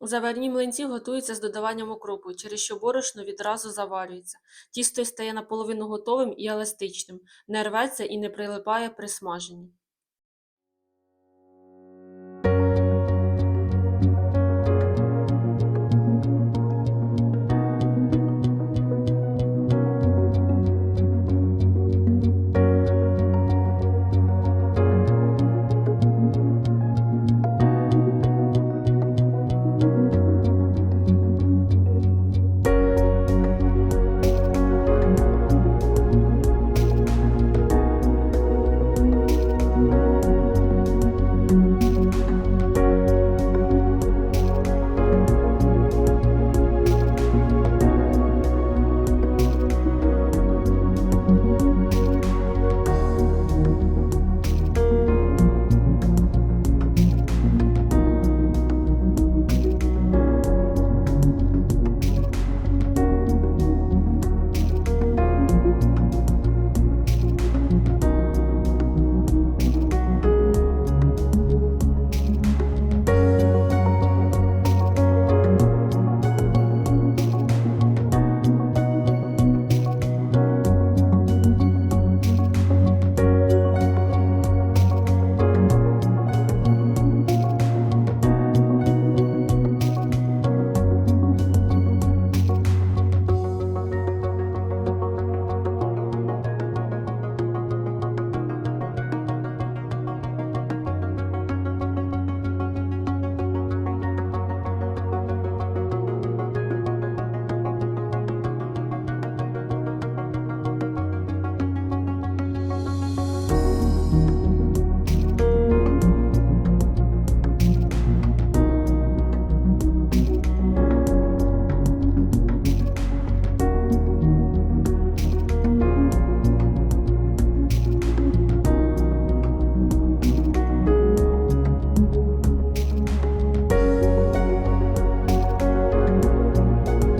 Заварні млинці готуються з додаванням окропу, через що борошно відразу заварюється. Тісто стає наполовину готовим і еластичним, не рветься і не прилипає при смаженні.